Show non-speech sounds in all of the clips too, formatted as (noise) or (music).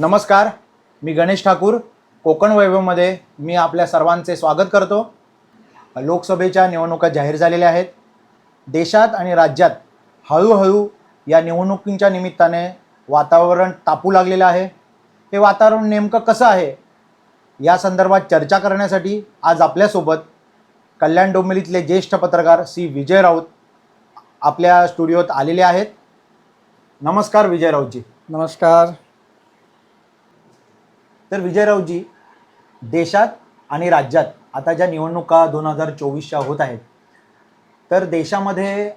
नमस्कार मी गणेश ठाकूर. कोकण वैभवमध्ये मी आपल्या सर्वांचे स्वागत करतो. लोकसभेच्या निवडणुका जाहीर झालेल्या आहेत. देशात आणि राज्यात हळूहळू या निवडणुकींच्या निमित्ताने वातावरण तापू लागलेलं आहे. हे वातावरण नेमकं कसं आहे? या संदर्भात चर्चा करण्यासाठी आज आपल्यासोबत कल्याण डोंबिवलीतले ज्येष्ठ पत्रकार सी. विजय राऊत आपल्या स्टुडिओत आलेले आहेत. नमस्कार विजय राऊतजी. नमस्कार. तर विजयरावजी देशात आणि राज्यात आता ज्या निवडणुका दोन हजार चोवीसच्या होत आहेत तर देशामध्ये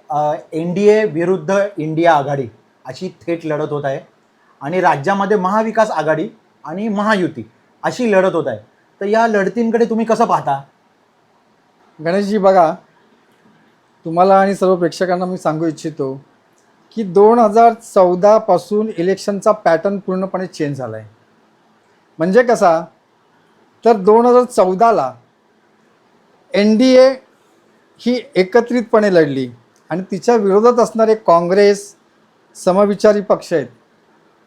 एन डी ए विरुद्ध इंडिया आघाडी अशी थेट लढत होत आहे आणि राज्यामध्ये महाविकास आघाडी आणि महायुती अशी लढत होत आहे. तर या लढतींकडे तुम्ही कसं पाहता? गणेशजी बघा तुम्हाला आणि सर्व प्रेक्षकांना मी सांगू इच्छितो की दोन हजार चौदापासून इलेक्शनचा पॅटर्न पूर्णपणे चेंज झाला आहे म्हणजे कसा? तर दोन हजार चौदाला एन डी ए ही एकत्रितपणे लढली आणि तिच्या विरोधात असणारे काँग्रेस समविचारी पक्ष आहेत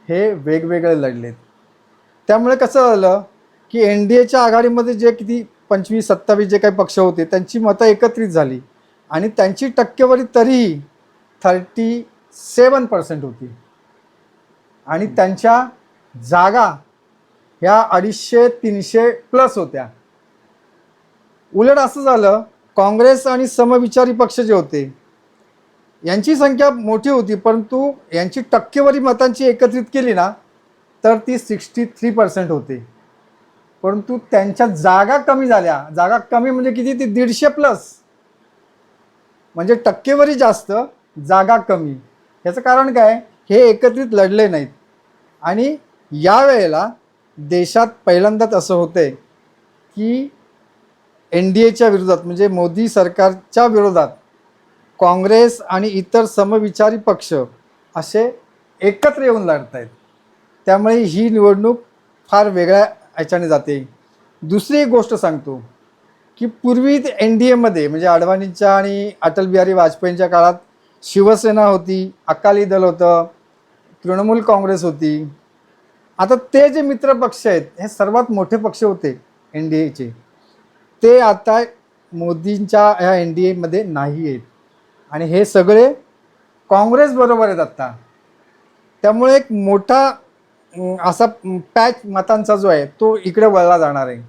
हे वेगवेगळे लढलेत. त्यामुळे कसं झालं की एन डी एच्या आघाडीमध्ये जे किती पंचवीस सत्तावीस जे काही पक्ष होते त्यांची मतं एकत्रित झाली आणि त्यांची टक्केवारी तरीही थर्टी सेवन पर्सेंट होती. आणि त्यांच्या जागा ह्या अडीचशे तीनशे प्लस होत्या. उलट असं झालं काँग्रेस आणि समविचारी पक्ष जे होते यांची संख्या मोठी होती परंतु यांची टक्केवारी मतांची एकत्रित केली ना तर ती सिक्स्टी थ्री पर्सेंट होते. परंतु त्यांच्या जागा कमी झाल्या. जागा कमी म्हणजे किती? ती दीडशे प्लस म्हणजे टक्केवारी जास्त जागा कमी. याचं कारण काय? हे एकत्रित लढले नाहीत. आणि यावेळेला देशात पहिल्यांदाच असं होते की एन डी एच्या विरोधात म्हणजे मोदी सरकारच्या विरोधात काँग्रेस आणि इतर समविचारी पक्ष असे एकत्र येऊन लढत आहेत त्यामुळे ही निवडणूक फार वेगळ्या ह्याच्याने जाते. दुसरी एक गोष्ट सांगतो की पूर्वी एन डी एमध्ये म्हणजे अडवाणींच्या आणि अटल बिहारी वाजपेयींच्या काळात शिवसेना होती अकाली दल होतं तृणमूल काँग्रेस होती आता ते जे मित्र पक्ष आहेत हे सर्वात मोठे पक्ष होते एन डी एचे ते आता मोदींच्या ह्या एन डी एमध्ये नाही आहेत. आणि हे सगळे काँग्रेसबरोबर आहेत आत्ता त्यामुळे एक मोठा असा पॅच मतांचा जो आहे तो इकडे वळला जाणार आहे.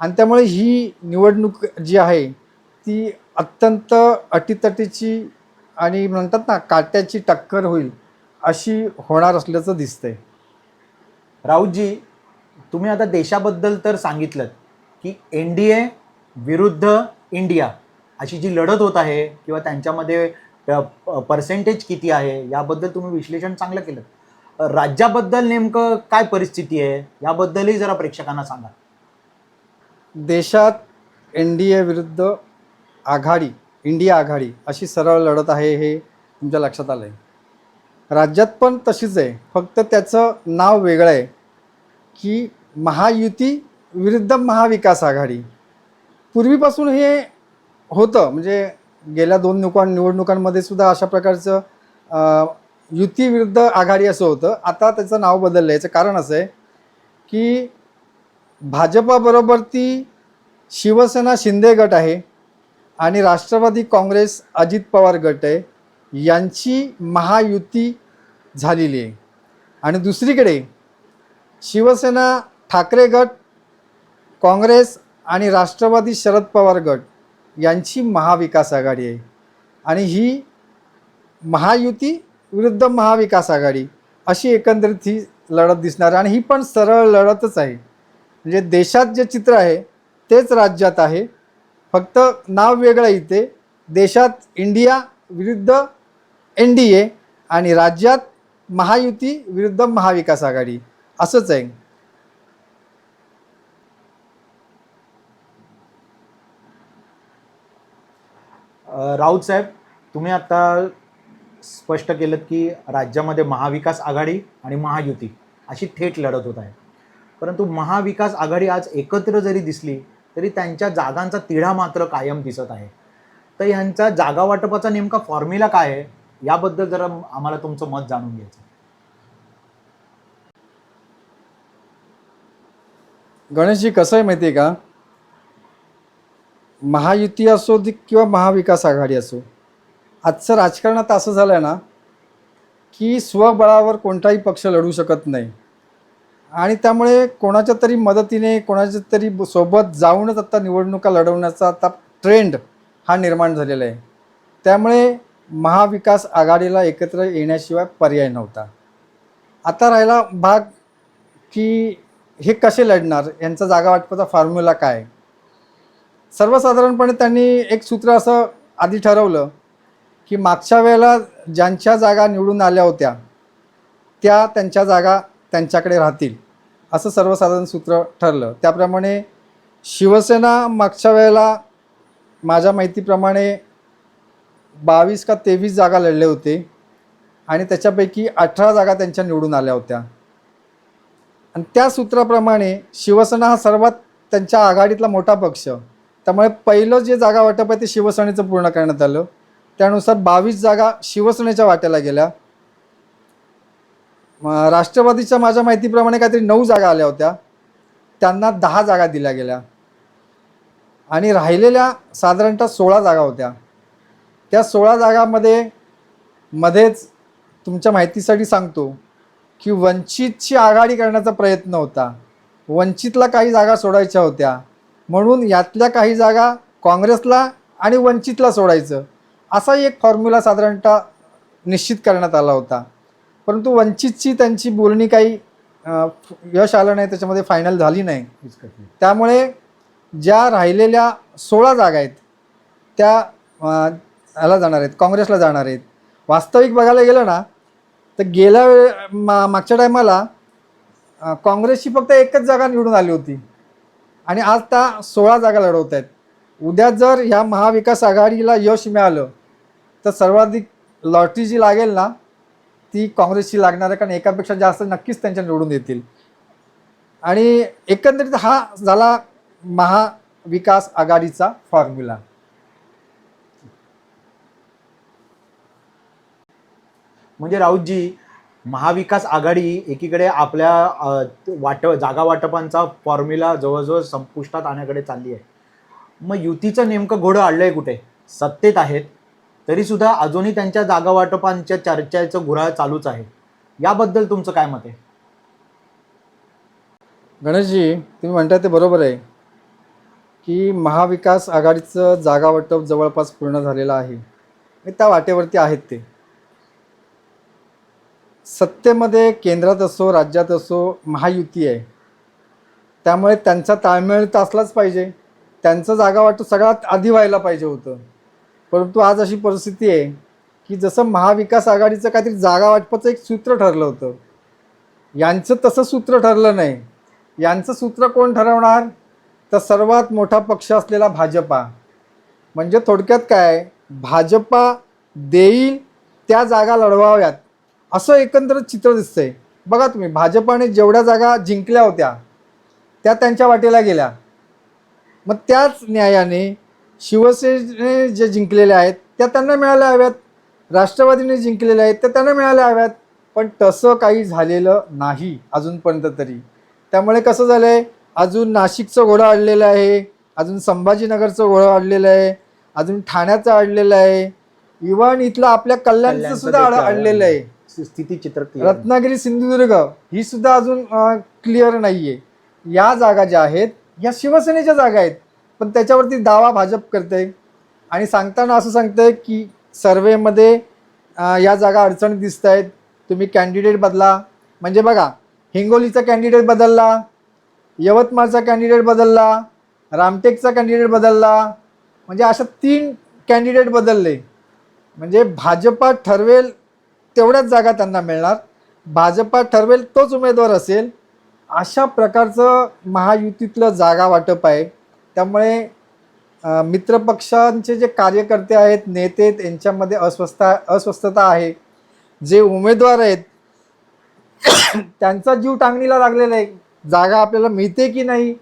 आणि त्यामुळे ही निवडणूक जी आहे ती अत्यंत अटीतटीची आणि म्हणतात ना काट्याची टक्कर होईल अशी होणार असल्याचं दिसतंय. राऊतजी तुम्ही आता देशाबद्दल तर सांगितलं की एन डी ए विरुद्ध इंडिया अशी जी लढत होत आहे किंवा त्यांच्यामध्ये पर्सेंटेज किती आहे याबद्दल तुम्ही विश्लेषण चांगलं केलं. राज्याबद्दल नेमकं काय परिस्थिती आहे याबद्दलही जरा प्रेक्षकांना सांगा. देशात एन डी ए विरुद्ध आघाडी इंडिया आघाडी अशी सरळ लढत आहे हे तुमच्या लक्षात आलं आहे राज्यात पण तशीच आहे. फक्त त्याचं नाव वेगळं आहे. की महायुती विरुद्ध महाविकास आघाडी. पूर्वीपासून हे होतं. म्हणजे गेल्या दोन निवडणुका निवडणुकांमध्ये सुद्धा अशा प्रकारचं युती विरुद्ध आघाडी असं होतं. आता त्याचं नाव बदललं याचं कारण असं आहे की भाजपाबरोबर ती शिवसेना शिंदे गट आहे आणि राष्ट्रवादी काँग्रेस अजित पवार गट आहे. यांची महायुती झालेली आहे. आणि दुसरीकडे शिवसेना ठाकरे गट काँग्रेस आणि राष्ट्रवादी शरद पवार गट यांची महाविकास आघाडी आहे. आणि ही महायुती विरुद्ध महाविकास आघाडी अशी एकंदरीत ही लढत दिसणार आहे. आणि ही पण सरळ लढतच आहे. म्हणजे देशात जे चित्र आहे तेच राज्यात आहे. फक्त नाव वेगळं इथे. देशात इंडिया विरुद्ध एन डी ए आणि राज्यात महायुती विरुद्ध महाविकास आघाडी. असंच आहे. राऊत साहेब तुम्ही आता स्पष्ट केलं की राज्यामध्ये महाविकास आघाडी आणि महायुती अशी थेट लढत होत आहे. परंतु महाविकास आघाडी आज एकत्र जरी दिसली तरी त्यांच्या जागांचा तिढा मात्र कायम दिसत आहे. तर ह्यांचा जागा वाटपाचा नेमका फॉर्म्युला काय आहे? याबद्दल जरा आम्हाला तुमचं मत जाणून घ्यायचं. गणेशजी कसं आहे माहिती आहे का? महायुती असो दी- किंवा महाविकास आघाडी असो आजचं राजकारणात असं झालं आहे ना की स्वबळावर कोणताही पक्ष लढू शकत नाही. आणि त्यामुळे कोणाच्या तरी मदतीने कोणाच्या तरी सोबत जाऊनच आता निवडणुका लढवण्याचा आता ट्रेंड हा निर्माण झालेला आहे. त्यामुळे महाविकास आघाडीला एकत्र येण्याशिवाय पर्याय नव्हता. आता राहिला भाग की हे कसे लढणार? यांचा जागा वाटपाचा फॉर्म्युला काय? सर्वसाधारणपणे त्यांनी एक सूत्र असं आधी ठरवलं की मागच्या वेळेला ज्यांच्या जागा निवडून आल्या होत्या त्या त्यांच्या जागा त्यांच्याकडे राहतील असं सर्वसाधारण सूत्र ठरलं. त्याप्रमाणे शिवसेना मागच्या वेळेला माझ्या माहितीप्रमाणे बावीस का तेवीस जागा लढले होते. आणि त्याच्यापैकी अठरा जागा त्यांच्या निवडून आल्या होत्या. आणि त्या सूत्राप्रमाणे शिवसेना हा सर्वात त्यांच्या आघाडीतला मोठा पक्ष. त्यामुळे पहिलं जे जागा वाटप आहे ते शिवसेनेचं पूर्ण करण्यात आलं. त्यानुसार बावीस जागा शिवसेनेच्या वाट्याला गेल्या. राष्ट्रवादीच्या माझ्या माहितीप्रमाणे काहीतरी नऊ जागा आल्या होत्या. त्यांना दहा जागा दिल्या गेल्या. आणि राहिलेल्या साधारणतः सोळा जागा होत्या. त्या सोळा जागामध्ये मध्येच तुमच्या माहितीसाठी सांगतो की वंचितची आघाडी करण्याचा प्रयत्न होता. वंचितला काही जागा सोडायच्या होत्या. म्हणून यातल्या काही जागा काँग्रेसला आणि वंचितला सोडायचं. असा एक फॉर्म्युला साधारणतः निश्चित करण्यात आला होता. परंतु वंचितची त्यांची बोलणी काही यश आलं नाही त्याच्यामध्ये फायनल झाली नाही. त्यामुळे ज्या राहिलेल्या सोळा जागा आहेत त्या ह्याला जाणार आहेत काँग्रेसला जाणार आहेत. वास्तविक बघायला गेलं ना तर गेल्या वेळे मा मागच्या टायमाला काँग्रेसची फक्त एकच जागा निवडून आली होती. आणि आज त्या सोळा जागा लढवत आहेत. उद्या जर ह्या महाविकास आघाडीला यश मिळालं तर सर्वाधिक लॉटरी जी लागेल ना ती काँग्रेसची लागणार आहे कारण एकापेक्षा जास्त नक्कीच त्यांच्या निवडून येतील. आणि एकंदरीत हा झाला महाविकास आघाडीचा फॉर्म्युला म्हणजे राऊतजी महाविकास आघाडी एकीकडे आपल्या वाट जागा वाटपांचा फॉर्म्युला जवळजवळ संपुष्टात आणण्याकडे चालली आहे. मग युतीचं नेमकं घोडं अडलंय कुठे? सत्तेत आहेत तरीसुद्धा अजूनही त्यांच्या जागा वाटपांच्या चर्चेचं घुराळ चालूच आहे. याबद्दल तुमचं काय मत आहे? गणेशजी तुम्ही म्हणताय ते बरोबर आहे की महाविकास आघाडीचं जागा वाटप जवळपास पूर्ण झालेलं आहे. त्या वाटेवरती आहेत ते. सत्तेमध्ये केंद्रात असो राज्यात असो महायुती आहे. त्यामुळे त्यांचा ताळमेळ तर असलाच पाहिजे. त्यांचं जागा वाटतं सगळ्यात आधी व्हायला पाहिजे होतं. परंतु आज अशी परिस्थिती आहे की जसं महाविकास आघाडीचं काहीतरी जागा वाटपाचं एक सूत्र ठरलं होतं. यांचं तसं सूत्र ठरलं नाही. यांचं सूत्र कोण ठरवणार? तर सर्वात मोठा पक्ष असलेला भाजपा. म्हणजे थोडक्यात काय? भाजपा देईल त्या जागा लढवाव्यात. असं एकंदर चित्र दिसतंय. बघा तुम्ही भाजपाने जेवढ्या जागा जिंकल्या होत्या त्या त्यांच्या वाटेला गेल्या. मग त्याच न्यायाने शिवसेने जे जिंकलेल्या आहेत त्या त्यांना मिळाल्या हव्यात. राष्ट्रवादीने जिंकलेल्या आहेत त्या त्यांना मिळाल्या हव्यात. पण तसं काही झालेलं नाही अजूनपर्यंत तरी. त्यामुळे कसं झालं आहे अजून नाशिकचं घोडं अडलेलं आहे अजून संभाजीनगरचं घोडं अडलेलं आहे अजून ठाण्याचं अडलेलं आहे. इव्हन इथलं आपल्या कल्याणचं सुद्धा अडलेलं आहे. स्थिती चित्र रत्नागिरी सिंधुदुर्ग ही सुद्धा अजून क्लिअर नाही आहे या जागा ज्या आहेत या शिवसेनेच्या जागा आहेत पण त्याच्यावरती दावा भाजप करते आणि सांगताना असं सांगते की सर्वेमध्ये या जागा अडचणी दिसत आहेत तुम्ही कॅन्डिडेट बदला. म्हणजे बघा हिंगोलीचा कॅन्डिडेट बदलला यवतमाळचा कॅन्डिडेट बदलला रामटेकचा कॅन्डिडेट बदलला म्हणजे अशा तीन कॅन्डिडेट बदलले. म्हणजे भाजपा ठरवेल तेवढ्याच जागा त्यांना मिळणार. भाजपा ठरवेल तोच उमेदवार असेल. अशा प्रकारचं महायुतीतलं जागा वाटप आहे. त्यामुळे मित्रपक्षांचे जे कार्यकर्ते आहेत नेते आहेत यांच्यामध्ये अस्वस्थता अस्वस्थता आहे. जे उमेदवार आहेत त्यांचा जीव टांगणीला लागलेला आहे. जागा आपल्याला मिळते की नाही?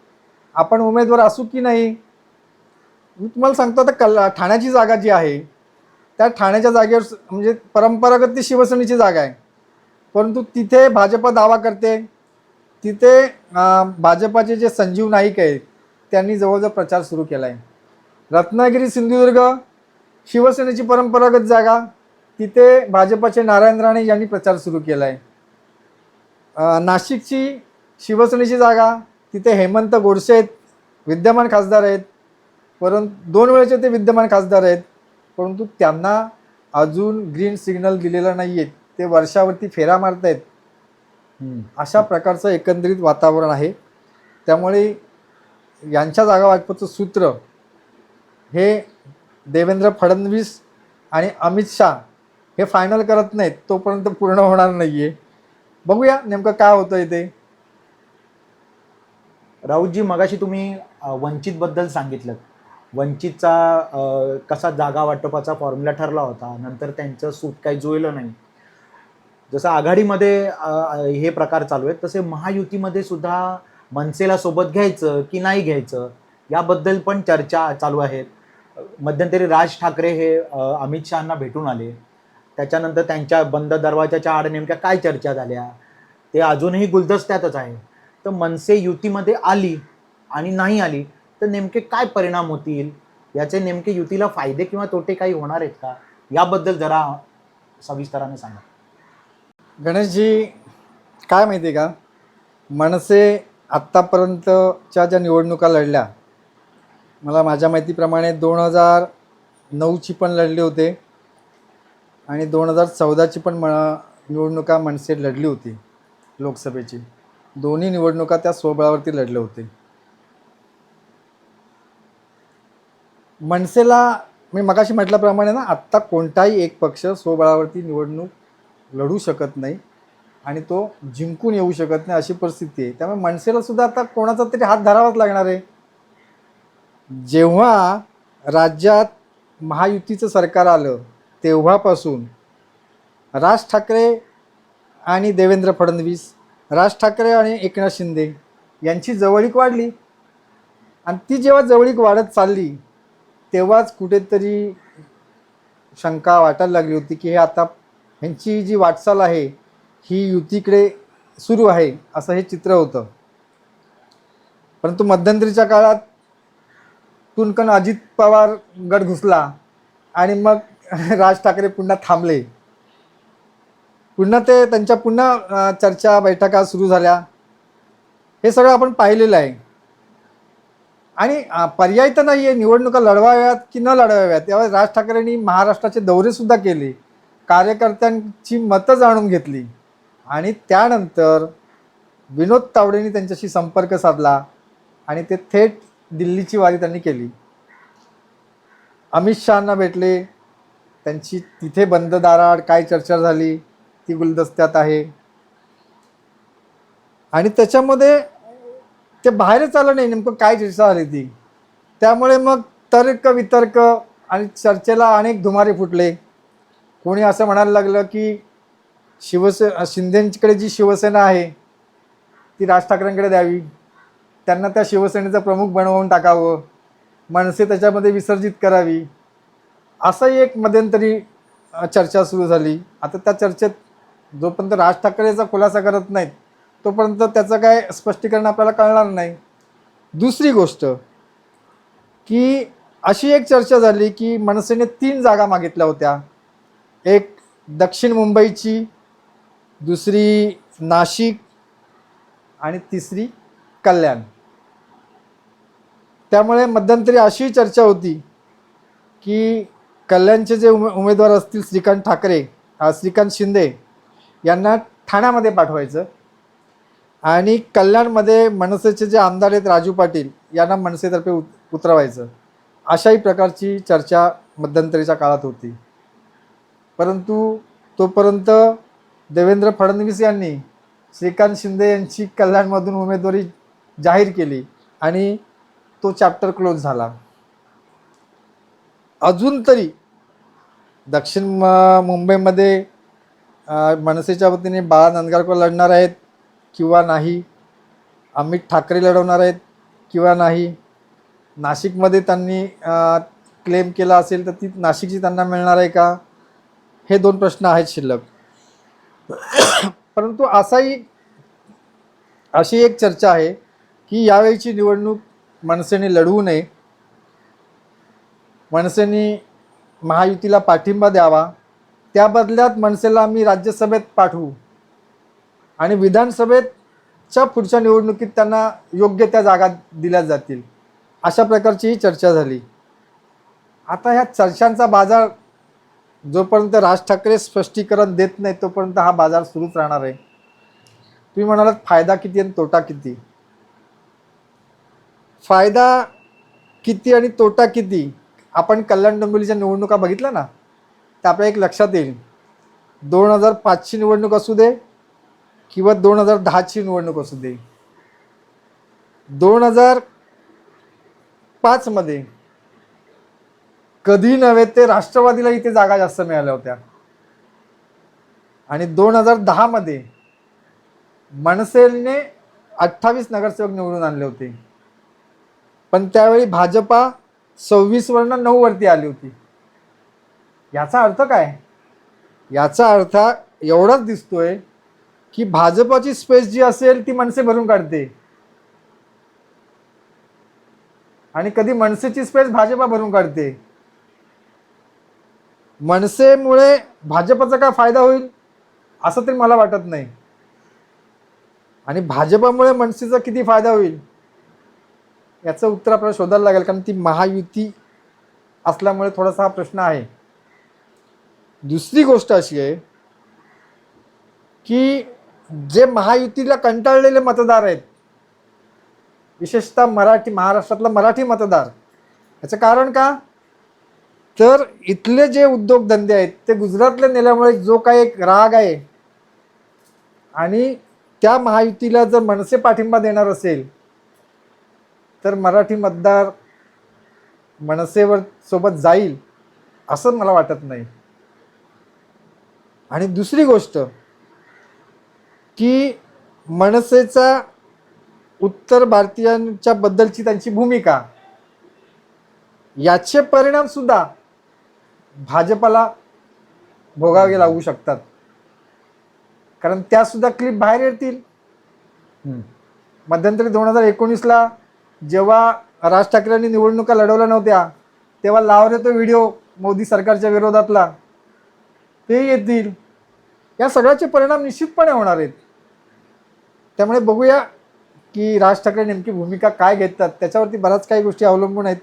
आपण उमेदवार असू की नाही? मी तुम्हाला सांगतो आता कल ठाण्याची जागा जी आहे त्या ठाण्याच्या जागेवर म्हणजे परंपरागत ती शिवसेनेची जागा आहे. परंतु तिथे भाजप दावा करते. तिथे भाजपाचे जे संजीव नाईक आहेत त्यांनी जवळजवळ प्रचार सुरू केला आहे रत्नागिरी सिंधुदुर्ग शिवसेनेची परंपरागत जागा तिथे भाजपाचे नारायण राणे यांनी प्रचार सुरू केला आहे नाशिकची शिवसेनेची जागा तिथे हेमंत गोडसे आहेत विद्यमान खासदार आहेत. परंतु दोन वेळेचे ते विद्यमान खासदार आहेत. परंतु त्यांना अजून ग्रीन सिग्नल दिलेला नाही आहे ते वर्षावरती फेरा मारत आहेत. अशा प्रकारचं एकंदरीत वातावरण आहे. त्यामुळे यांच्या जागा वाटपाचं सूत्र हे देवेंद्र फडणवीस आणि अमित शाह हे फायनल करत नाहीत. तोपर्यंत पूर्ण होणार नाही आहे बघूया नेमकं काय होतं इथे राऊतजी मगाशी तुम्ही वंचितबद्दल सांगितलं. वंचितचा कसा जागा वाटपाचा फॉर्म्युला ठरला होता नंतर त्यांचं सूट काही जुळलं नाही. जसं आघाडीमध्ये हे प्रकार चालू आहेत तसे महायुतीमध्ये सुद्धा मनसेला सोबत घ्यायचं की नाही घ्यायचं याबद्दल पण चर्चा चालू आहेत. मध्यंतरी राज ठाकरे हे अमित शहाना भेटून आले. त्याच्यानंतर त्यांच्या बंद दरवाजाच्या आड नेमक्या काय चर्चा झाल्या ते अजूनही गुलदस्त्यातच आहे. तर मनसे युतीमध्ये आली आणि नाही आली तर नेमके काय परिणाम होतील? याचे नेमके युतीला फायदे किंवा तोटे काही होणार आहेत का? याबद्दल जरा सविस्तराने सांगा. गणेशजी काय माहिती आहे का? मनसे आत्तापर्यंतच्या ज्या निवडणुका लढल्या मला माझ्या माहितीप्रमाणे दोन हजार नऊची पण लढले होते आणि दोन हजार चौदाची पण म निवडणुका मनसे लढली होती लोकसभेची. दोन्ही निवडणुका त्या स्वबळावरती लढले होते. मनसेला मी मगाशी म्हटल्याप्रमाणे ना आत्ता कोणताही एक पक्ष स्वबळावरती निवडणूक लढू शकत नाही आणि तो जिंकून येऊ शकत नाही अशी परिस्थिती आहे. त्यामुळे मनसेला सुद्धा आता कोणाचा तरी हात धरावाच लागणार आहे. जेव्हा राज्यात महायुतीचं सरकार आलं तेव्हापासून राज ठाकरे आणि देवेंद्र फडणवीस राज ठाकरे आणि एकनाथ शिंदे यांची जवळीक वाढली. आणि ती जेव्हा जवळीक वाढत चालली तेव्हाच कुठेतरी शंका वाटायला लागली होती की हे आता ह्यांची जी वाटचाल आहे ही युतीकडे सुरू आहे असं हे चित्र होतं. परंतु मध्यंतरीच्या काळात टुनकन अजित पवार गट घुसला आणि मग (laughs) राज ठाकरे पुन्हा थांबले. पुन्हा ते त्यांच्या पुन्हा चर्चा बैठका सुरू झाल्या. हे सगळं आपण पाहिलेलं आहे. आणि पर्याय तर नाही आहे निवडणुका लढवाव्यात की न लढवाव्यात त्यावेळेस राज ठाकरेंनी महाराष्ट्राचे दौरेसुद्धा केले. कार्यकर्त्यांची मतं जाणून घेतली. आणि त्यानंतर विनोद तावडेंनी त्यांच्याशी संपर्क साधला आणि ते थेट दिल्लीची वारी त्यांनी केली. अमित शहाना भेटले. त्यांची तिथे बंद दाराआड काय चर्चा झाली ती गुलदस्त्यात आहे. आणि त्याच्यामध्ये ते बाहेरच आलं नाही नेमकं काय चर्चा झाली ती? त्यामुळे मग तर्क वितर्क आणि चर्चेला अनेक धुमारे फुटले. कोणी असं म्हणायला लागलं की शिवसे शिंदेकडे जी शिवसेना आहे ती राज ठाकरेंकडे द्यावी. त्यांना त्या शिवसेनेचा प्रमुख बनवून टाकावं. मनसे त्याच्यामध्ये विसर्जित करावी. असंही एक मध्यंतरी चर्चा सुरू झाली. आता त्या चर्चेत जोपर्यंत राज ठाकरेचा खुलासा करत नाहीत तोपर्यंत त्याचं काय स्पष्टीकरण आपल्याला कळणार नाही. दुसरी गोष्ट की अशी एक चर्चा झाली की मनसेने तीन जागा मागितल्या होत्या. एक दक्षिण मुंबईची दुसरी नाशिक आणि तिसरी कल्याण. त्यामुळे मध्यंतरी अशी चर्चा होती की कल्याणचे जे उमे उमेदवार असतील श्रीकांत ठाकरे श्रीकांत शिंदे यांना ठाण्यामध्ये पाठवायचं. आणि कल्याणमध्ये मनसेचे जे आमदार आहेत राजू पाटील यांना मनसेतर्फे उत उतरवायचं. अशाही प्रकारची चर्चा मध्यंतरीच्या काळात होती. परंतु तोपर्यंत देवेंद्र फडणवीस यांनी श्रीकांत शिंदे यांची कल्याणमधून उमेदवारी जाहीर केली आणि तो चॅप्टर क्लोज झाला. अजून तरी दक्षिण म- मुंबईमध्ये मनसेच्या वतीने बाळा नंदगारकर लढणार आहेत. किंवा नाही अमित ठाकरे लढवणार आहेत किंवा नाही नाशिकमध्ये त्यांनी क्लेम केला असेल तर ती नाशिकची त्यांना मिळणार आहे का? हे दोन प्रश्न आहेत शिल्लक. परंतु असाही अशी एक चर्चा आहे की यावेळीची निवडणूक मनसेने लढवू नये. मनसेने महायुतीला पाठिंबा द्यावा. त्या बदल्यात मनसेला आम्ही राज्यसभेत पाठवू. आणि विधानसभेच्या पुढच्या निवडणुकीत त्यांना योग्य त्या जागा दिल्या जातील. अशा प्रकारची ही चर्चा झाली. आता ह्या चर्चांचा बाजार जोपर्यंत राज ठाकरे स्पष्टीकरण देत नाही तोपर्यंत हा बाजार सुरूच राहणार आहे. तुम्ही म्हणालात फायदा किती आणि तोटा किती? फायदा किती आणि तोटा किती? आपण कल्याण डोंबिवलीच्या निवडणुका बघितल्या ना? त्या आपल्या एक लक्षात येईल. दोन हजार पाचशे निवडणूक असू दे किंवा दोन हजार दहाची निवडणूक असू दे. दोन हजार पाचमध्ये कधी नव्हे ते राष्ट्रवादीला इथे जागा जास्त मिळाल्या होत्या. आणि दोन हजार दहामध्ये मनसेने अठ्ठावीस नगरसेवक निवडून आणले होते. पण त्यावेळी भाजपा सव्वीस वरनं नऊ वरती आली होती. याचा अर्थ काय? याचा अर्थ एवढाच दिसतोय की भाजपाची स्पेस जी असेल ती मनसे भरून काढते. आणि कधी मनसेची स्पेस भाजपा भरून काढते. मनसेमुळे भाजपाचा काय फायदा होईल? असं तरी मला वाटत नाही. आणि भाजपामुळे मनसेचा किती फायदा होईल? याचं उत्तर आपल्याला शोधायला लागेल कारण ती महायुती असल्यामुळे थोडासा हा प्रश्न आहे. दुसरी गोष्ट अशी आहे की जे महायुतीला कंटाळलेले मतदार आहेत विशेषतः मराठी महाराष्ट्रातला मराठी मतदार याचं कारण का? तर इथले जे उद्योगधंदे आहेत ते गुजरातला नेल्यामुळे जो काही एक राग आहे आणि त्या महायुतीला जर मनसे पाठिंबा देणार असेल तर मराठी मतदार मनसेवर सोबत जाईल असं मला वाटत नाही. आणि दुसरी गोष्ट की मनसेचा उत्तर भारतीयांच्या बद्दलची त्यांची भूमिका. याचे परिणाम सुद्धा भाजपाला भोगावे लागू शकतात. कारण त्या सुद्धा क्लिप बाहेर येतील. मध्यंतरी दोन हजार एकोणीसला जेव्हा राज ठाकरेंनी निवडणुका लढवल्या नव्हत्या तेव्हा लावले तो व्हिडिओ मोदी सरकारच्या विरोधातला. ते येतील. या सगळ्याचे परिणाम निश्चितपणे होणार आहेत. त्यामुळे बघूया की राज ठाकरे नेमकी भूमिका काय घेतात. त्याच्यावरती बऱ्याच काही गोष्टी अवलंबून आहेत.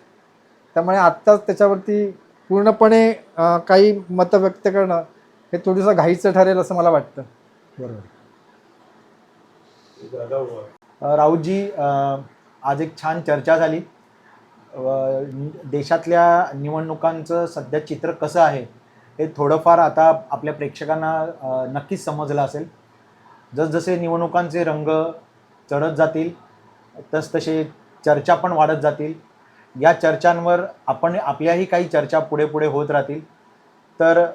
त्यामुळे आत्ताच त्याच्यावरती पूर्णपणे काही मतं व्यक्त करणं हे थोडंसं घाईचं ठरेल असं मला वाटतं. बरोबर. राऊतजी आज एक छान चर्चा झाली. देशातल्या निवडणुकांचं सध्या चित्र कसं आहे हे थोडंफार आता आपल्या प्रेक्षकांना नक्कीच समजलं असेल. जसजसे निवडणुकांचे रंग चढत जातील तसतसे चर्चा पण वाढत जातील. या चर्चांवर आपण आपल्याही काही चर्चा पुढे पुढे होत राहतील. तर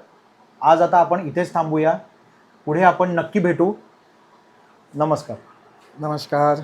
आज आता आपण इथेच थांबूया. पुढे आपण नक्की भेटू. नमस्कार. नमस्कार.